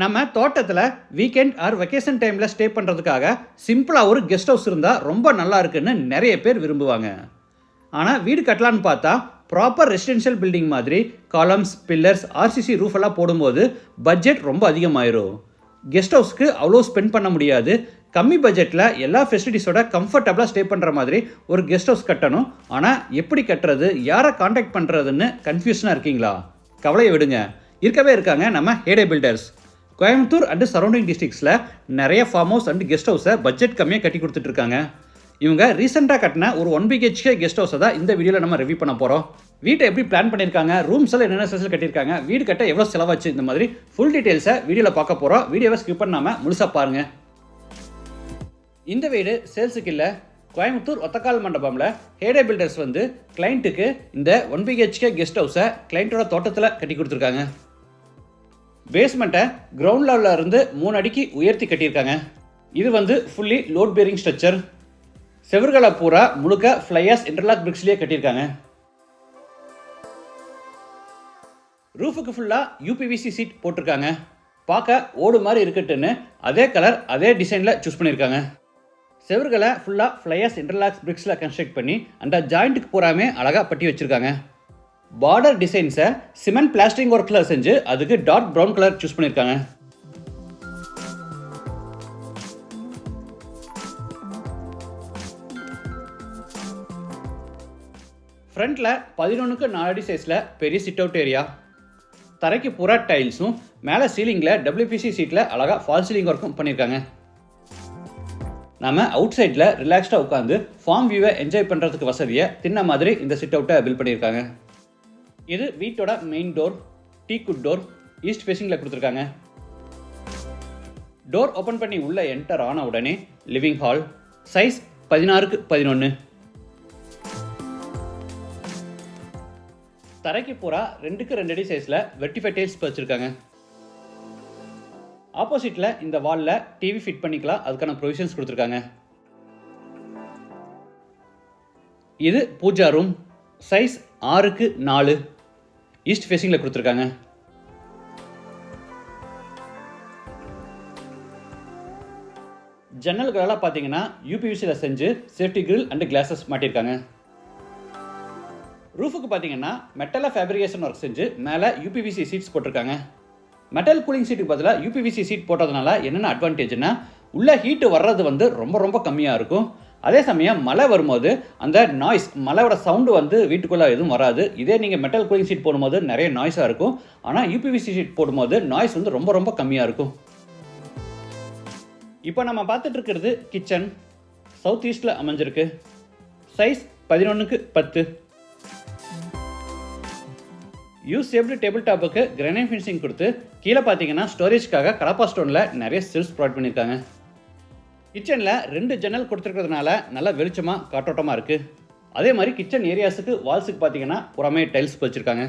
நம்ம தோட்டத்தில் weekend or vacation டைமில் ஸ்டே பண்ணுறதுக்காக சிம்பிளாக ஒரு கெஸ்ட் ஹவுஸ் இருந்தால் ரொம்ப நல்லா இருக்குன்னு நிறைய பேர் விரும்புவாங்க. ஆனால் வீடு கட்டலான்னு பார்த்தா ப்ராப்பர் ரெசிடென்ஷியல் பில்டிங் மாதிரி காலம்ஸ் பில்லர்ஸ் ஆர்சிசி ரூஃப் எல்லாம் போடும்போது பட்ஜெட் ரொம்ப அதிகமாயிரும். கெஸ்ட் ஹவுஸ்க்கு அவ்வளோ ஸ்பெண்ட் பண்ண முடியாது. கம்மி பட்ஜெட்டில் எல்லா ஃபெசிலிட்டிஸோட கம்ஃபர்டபுளாக ஸ்டே பண்ணுற மாதிரி ஒரு கெஸ்ட் ஹவுஸ் கட்டணும். ஆனால் எப்படி கட்டுறது யாரை காண்டாக்ட் பண்ணுறதுன்னு கன்ஃபியூஷனாக இருக்கீங்களா? கவலையை விடுங்க. இருக்கவே இருக்காங்க நம்ம Hayday builders Coimbatore and surrounding டிஸ்ட்ரிக்ஸில் நிறைய ஃபார்ம் ஹவுஸ் அண்ட் கெஸ்ட் ஹவுஸை பட்ஜெட் கம்மியாக கட்டி கொடுத்துட்ருக்காங்க இவங்க ரீசெண்டாக கட்டின ஒரு ஒன் பிஹெச்கே கெஸ்ட் ஹவுஸை தான் இந்த வீடியோவில் நம்ம ரிவ்யூ பண்ண போகிறோம் வீட்டை எப்படி பிளான் பண்ணியிருக்காங்க? ரூம்ஸ் எல்லாம் என்னென்ன ஸ்பெஷல் கட்டியிருக்காங்க? வீடு கட்ட எவ்வளோ செலவாச்சு? இந்த மாதிரி ஃபுல் டீட்டெயில்ஸை வீடியோவில் பார்க்க போகிறோம் வீடியோவை ஸ்கிப் பண்ணாமல் முழுசாக பாருங்கள் இந்த வீடு சேல்ஸுக்கு இல்லை கோயம்புத்தூர் ஒத்தக்கால் மண்டபமில் ஹேடே பில்டர்ஸ் வந்து கிளைண்ட்டுக்கு இந்த ஒன் பிஹெச்கே கெஸ்ட் ஹவுஸை கிளைண்ட்டோட தோட்டத்தில் கட்டி கொடுத்துருக்காங்க. பேஸ்மெண்ட்டை கிரவுண்ட் லெவலில் இருந்து மூணு அடிக்கு உயர்த்தி கட்டியிருக்காங்க. இது வந்து ஃபுல்லி லோட் பேரிங் ஸ்ட்ரக்சர் செவர்களை பூரா முழுக்க ஃப்ளையர்ஸ் இன்டர்லாக் பிரிக்ஸ்லேயே கட்டியிருக்காங்க. ரூஃபுக்கு ஃபுல்லாக யூபிவிசி சீட் போட்டிருக்காங்க. பார்க்க ஓடு மாதிரி இருக்கட்டுன்னு அதே கலர் அதே டிசைனில் சூஸ் பண்ணியிருக்காங்க. செவர்களை ஃபுல்லாக ஃப்ளையர்ஸ் இன்டர்லாக்ஸ் பிரிக்ஸில் கன்ஸ்ட்ரக்ட் பண்ணி அந்த ஜாயிண்ட்டுக்கு பூராமே அழகாக பட்டி வச்சுருக்காங்க. பார்டர் டிசைன்ஸை சிமெண்ட் பிளாஸ்டிங் ஒர்க்கில் செஞ்சு அதுக்கு டார்க் ப்ரௌன் கலர் சூஸ் பண்ணியிருக்காங்க ஃப்ரண்ட்டில் பதினொன்றுக்கு நாலு அடி சைஸில் பெரிய சிட் அவுட் ஏரியா தரைக்கு பூரா டைல்ஸும் மேலே சீலிங்கில் டபிள்யூபிசி சீட்டில் அழகாக ஃபால் சீலிங் ஒர்க்கும் பண்ணியிருக்காங்க நம்ம அவுட் சைடில் ரிலாக்ஸ்டாக உட்காந்து ஃபார்ம் வியூவை என்ஜாய் பண்ணுறதுக்கு வசதியை தின்ன மாதிரி இந்த சிட் அவுட்டை பில்ட் பண்ணியிருக்காங்க இது வீட்டோட main door teak wood door east ஃபேஸிங்கில் கொடுத்துருக்காங்க. டோர் ஓப்பன் பண்ணி உள்ள என்டர் ஆன உடனே லிவிங் ஹால் சைஸ் பதினாறுக்கு பதினொன்று தரைக்கு பூரா ரெண்டுக்கு ரெண்டு அடி சைஸில் வெர்டிஃபை டைல்ஸ் வச்சுருக்காங்க ஆப்போசிட்டில் இந்த வாலில் டிவி ஃபிட் பண்ணிக்கலாம் அதுக்கான ப்ரொவிஷன்ஸ் கொடுத்துருக்காங்க. இது பூஜா ரூம் சைஸ் ஆறுக்கு நாலு. ஈஸ்ட் ஃபேஸிங்கில் கொடுத்துருக்காங்க. ஜன்னல்களெல்லாம் பார்த்தீங்கன்னா யூபிவிசியில் செஞ்சு சேஃப்டி கிரில் அண்டு கிளாஸஸ் மாட்டியிருக்காங்க. ரூஃபுக்கு பார்த்தீங்கன்னா மெட்டலாக ஃபேப்ரிகேஷன் ஒர்க் செஞ்சு மேலே யூபிவிசி சீட்ஸ் போட்டிருக்காங்க. மெட்டல் கூலிங் சீட்டுக்கு பதிலாக யூபிவிசி சீட் போட்டதுனால என்னென்ன அட்வான்டேஜ்னா உள்ள ஹீட்டு வர்றது வந்து ரொம்ப ரொம்ப கம்மியாக இருக்கும். அதே சமயம் மழை வரும்போது அந்த நாய்ஸ் மழையோட சவுண்டு வந்து வீட்டுக்குள்ளே எதுவும் வராது. இதே நீங்கள் மெட்டல் கூலிங் சீட் போடும்போது நிறைய நாய்ஸாக இருக்கும். ஆனால் யூபிவிசி சீட் போடும்போது நாய்ஸ் வந்து ரொம்ப ரொம்ப கம்மியாக இருக்கும். இப்போ நம்ம பார்த்துட்டு இருக்கிறது கிச்சன் சவுத் ஈஸ்டில் அமைஞ்சிருக்கு. சைஸ் பதினொன்றுக்கு பத்து. யூஸ் சேப்டு டேபிள் டாப்புக்கு கிரானைட் ஃபினிஷிங் கொடுத்து கீழே பார்த்தீங்கன்னா ஸ்டோரேஜ்க்காக கலப்பா ஸ்டோனில் நிறைய ஸ்டில்ஸ் ப்ரொவைட் பண்ணியிருக்காங்க. கிச்சனில் ரெண்டு ஜன்னல் கொடுத்துருக்கிறதுனால நல்லா வெளிச்சமாக காற்றோட்டமாக இருக்குது அதே மாதிரி கிச்சன் ஏரியாஸுக்கு வால்ஸுக்கு பார்த்தீங்கன்னா புறமே டைல்ஸ் வச்சுருக்காங்க.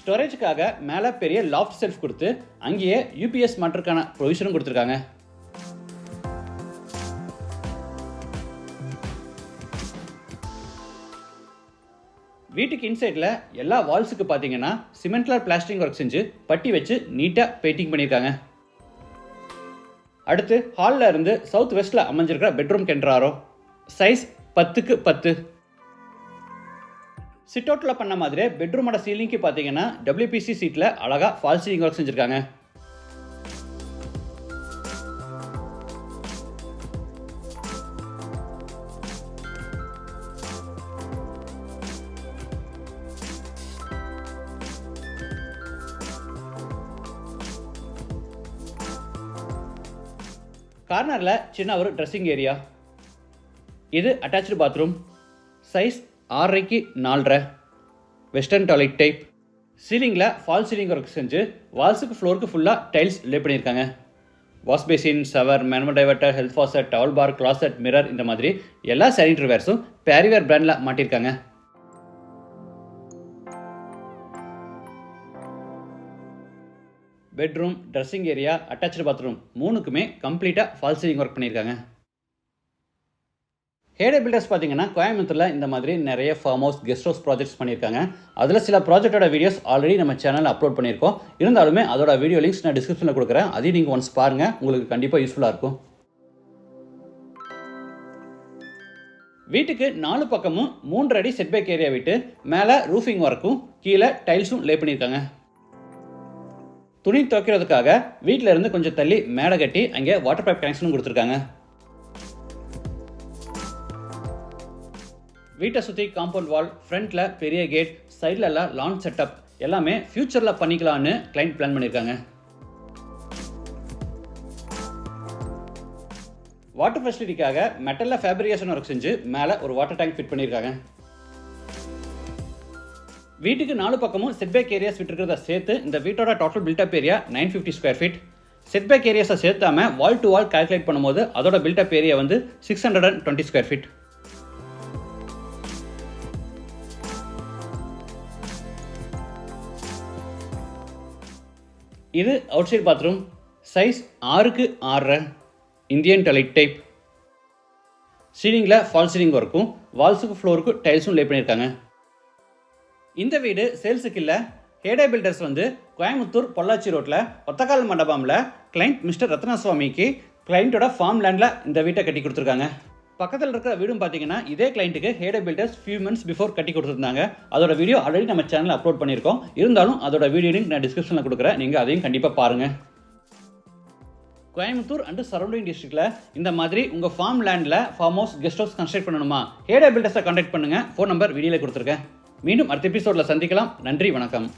ஸ்டோரேஜுக்காக மேலே பெரிய லாஃப்ட் செல்ஃப் கொடுத்து அங்கேயே யூபிஎஸ் மாற்றுக்கான ப்ரொவிஷனும் கொடுத்துருக்காங்க. வீட்டுக்கு இன்சைடில் எல்லா வால்ஸுக்கு பார்த்தீங்கன்னா சிமெண்ட்லார் பிளாஸ்டிங் ஒர்க் செஞ்சு பட்டி வச்சு நீட்டாக பெயிண்டிங் பண்ணியிருக்காங்க. அடுத்து ஹாலில் இருந்து சவுத் வெஸ்ட்டில் அமைஞ்சிருக்கிற பெட்ரூம் கென்றாரோ சைஸ் பத்துக்கு பத்து. சிட் அவுட்டில் பண்ண மாதிரியே பெட்ரூமோட சீலிங்க்கு பார்த்தீங்கன்னா டபிள்யூபிசி சீட்டில் அழகாக ஃபால் சீலிங் ஒர்க் செஞ்சுருக்காங்க. கார்னரில் சின்ன ஒரு ட்ரெஸ்ஸிங் ஏரியா இது அட்டாச்சு பாத்ரூம் சைஸ் ஆறரைக்கு நாலரை. வெஸ்டர்ன் டாய்லெட் டைப் சீலிங்கில் ஃபால் சீலிங் ஒர்க் செஞ்சு வால்ஸுக்கு ஃப்ளோருக்கு ஃபுல்லாக டைல்ஸ் லே பண்ணியிருக்காங்க. Wash basin shower manual diverter health faucet towel bar closet mirror இந்த மாதிரி எல்லா சானிட்டரி வேர்ஸும் பேரிவேர் பிராண்டில் மாட்டியிருக்காங்க. Bedroom dressing area attach bathroom மூணுக்குமே கம்ப்ளீட்டாக ஃபால் சீலிங் ஒர்க் பண்ணியிருக்காங்க. ஹேடே பில்டர்ஸ் பார்த்தீங்கன்னா கோயம்புத்தூரில் இந்த மாதிரி நிறைய farm house guest house projects பண்ணியிருக்காங்க. அதில் சில ப்ராஜெக்டோட வீடியோஸ் ஆல்ரெடி நம்ம சேனலில் அப்லோட் பண்ணியிருக்கோம். இருந்தாலுமே அதோட வீடியோ லிங்க்ஸ் நான் டிஸ்கிரிப்ஷனில் கொடுக்குறேன். அதையும் நீங்கள் ஒன்ஸ் பாருங்கள் உங்களுக்கு கண்டிப்பாக யூஸ்ஃபுல்லாக இருக்கும். வீட்டுக்கு நாலு பக்கமும் மூன்று அடி செட்பேக் ஏரியா விட்டு மேலே ரூஃபிங் ஒர்க்கும் கீழே டைல்ஸும் லே பண்ணியிருக்காங்க. துணி துவைக்கிறதுக்காக வீட்டில் இருந்து கொஞ்சம் தள்ளி மேடை கட்டி அங்கே வாட்டர் பைப் கனெக்ஷனும் கொடுத்துருக்காங்க. வீட்டை சுற்றி காம்பவுண்ட் வால் ஃப்ரண்ட்டில் பெரிய கேட் சைடில் எல்லாம் லான் செட்டப் எல்லாமே ஃப்யூச்சரில் பண்ணிக்கலான்னு கிளைண்ட் பிளான் பண்ணியிருக்காங்க வாட்டர் ஃபெசிலிட்டிக்காக மெட்டலில் ஃபேப்ரிகேஷன் ஒர்க் செஞ்சு மேலே ஒரு வாட்டர் டேங்க் ஃபிட் பண்ணியிருக்காங்க வீட்டுக்கு நாலு பக்கமும் செட்பேக் ஏரியாஸ் விட்டுருக்கிறத சேர்த்து இந்த வீட்டோட total built-up area nine fifty square feet setback ஏரியாஸை சேர்த்தாம வால் டு வால் கால்குலேட் பண்ணும்போது அதோட பில்டப் ஏரியா வந்து six hundred and twenty square feet இது அவுட் சைட் பாத்ரூம் சைஸ் ஆறுக்கு ஆறரை. இந்தியன் டைலைட் டைப் சீலிங்கில் ஃபால் சீலிங் ஒர்க்கும் வால்ஸுக்கு ஃப்ளோருக்கும் டைல்ஸும் லே பண்ணியிருக்காங்க. இந்த வீடு சேல்ஸுக்கு இல்லை. ஹேடே பில்டர்ஸ் வந்து கோயம்புத்தூர் பொள்ளாச்சி ரோட்டில் ஒத்தக்கால் மண்டபமில் கிளைண்ட் மிஸ்டர் ரத்னசுவாமிக்கு கிளைண்ட்டோட ஃபார்ம் லேண்டில் இந்த வீட்டை கட்டி கொடுத்துருக்காங்க. பக்கத்தில் இருக்கிற வீடும் பார்த்தீங்கன்னா இதே கிளைண்ட்டுக்கு Hayday builders few months before கட்டி கொடுத்துருந்தாங்க. அதோட வீடியோ ஆல்ரெடி நம்ம சேனலில் அப்லோட் பண்ணியிருக்கோம். இருந்தாலும் அதோட வீடியோ லிங்க் நான் டிஸ்கிரிப்ஷனில் கொடுக்குறேன். நீங்கள் அதையும் கண்டிப்பாக பாருங்கள் கோயம்புத்தூர் அண்டு சரௌண்டிங் டிஸ்ட்ரிக்டில் இந்த மாதிரி உங்கள் ஃபார்ம் லேண்டில் farm house guest house construct பண்ணணுமா? ஹேடே பில்டர்ஸை கான்டாக்ட் பண்ணுங்கள் ஃபோன் நம்பர் வீடியோவில் கொடுத்துருக்கேன். மீண்டும் அடுத்த எபிசோடில் சந்திக்கலாம். நன்றி வணக்கம்.